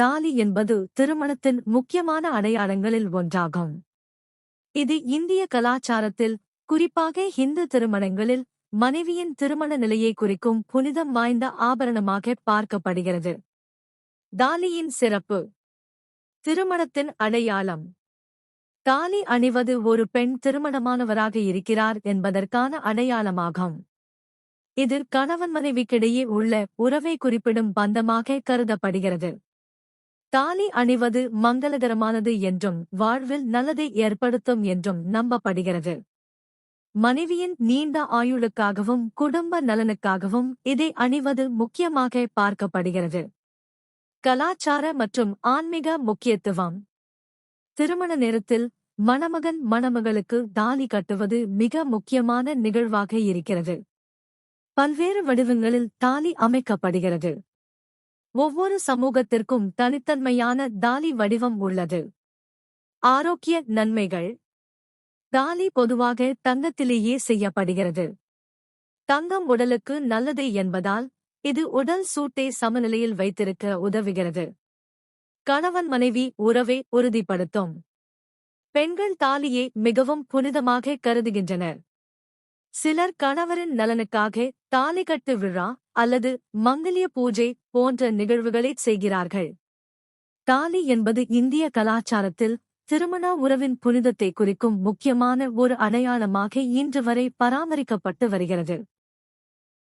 தாலி என்பது திருமணத்தின் முக்கியமான அடையாளங்களில் ஒன்றாகும். இது இந்திய கலாச்சாரத்தில் குறிப்பாக இந்து திருமணங்களில் மனைவியின் திருமண நிலையை குறிக்கும் புனிதம் வாய்ந்த ஆபரணமாக பார்க்கப்படுகிறது. தாலியின் சிறப்பு. திருமணத்தின் அடையாளம். தாலி அணிவது ஒரு பெண் திருமணமானவராக இருக்கிறார் என்பதற்கான அடையாளமாகும். இது கணவன் மனைவிக்கிடையே உள்ள உறவை குறிப்பிடும் பந்தமாக கருதப்படுகிறது. தாலி அணிவது மங்களகரமானது என்றும் வாழ்வில் நல்லதை ஏற்படுத்தும் என்றும் நம்பப்படுகிறது. மனைவியின் நீண்ட ஆயுளுக்காகவும் குடும்ப நலனுக்காகவும் இதை அணிவது முக்கியமாக பார்க்கப்படுகிறது. கலாச்சார மற்றும் ஆன்மீக முக்கியத்துவம். திருமண நேரத்தில் மணமகன் மணமகளுக்கு தாலி கட்டுவது மிக முக்கியமான நிகழ்வாக இருக்கிறது. பல்வேறு வடிவங்களில் தாலி அமைக்கப்படுகிறது. ஒவ்வொரு சமூகத்திற்கும் தனித்தன்மையான தாலி வடிவம் உள்ளது. ஆரோக்கிய நன்மைகள். தாலி பொதுவாக தங்கத்திலேயே செய்யப்படுகிறது. தங்கம் உடலுக்கு நல்லது என்பதால் இது உடல் சூட்டை சமநிலையில் வைத்திருக்க உதவுகிறது. கணவன் மனைவி உறவை உறுதிப்படுத்தும். பெண்கள் தாலியை மிகவும் புனிதமாக கருதுகின்றனர். சிலர் கணவரின் நலனுக்காக தாலிகட்டு விழா அல்லது மங்கலிய பூஜை போன்ற நிகழ்வுகளைச் செய்கிறார்கள். தாலி என்பது இந்திய கலாச்சாரத்தில் திருமண உறவின் புனிதத்தை குறிக்கும் முக்கியமான ஒரு அடையாளமாக இன்று வரை பராமரிக்கப்பட்டு வருகிறது.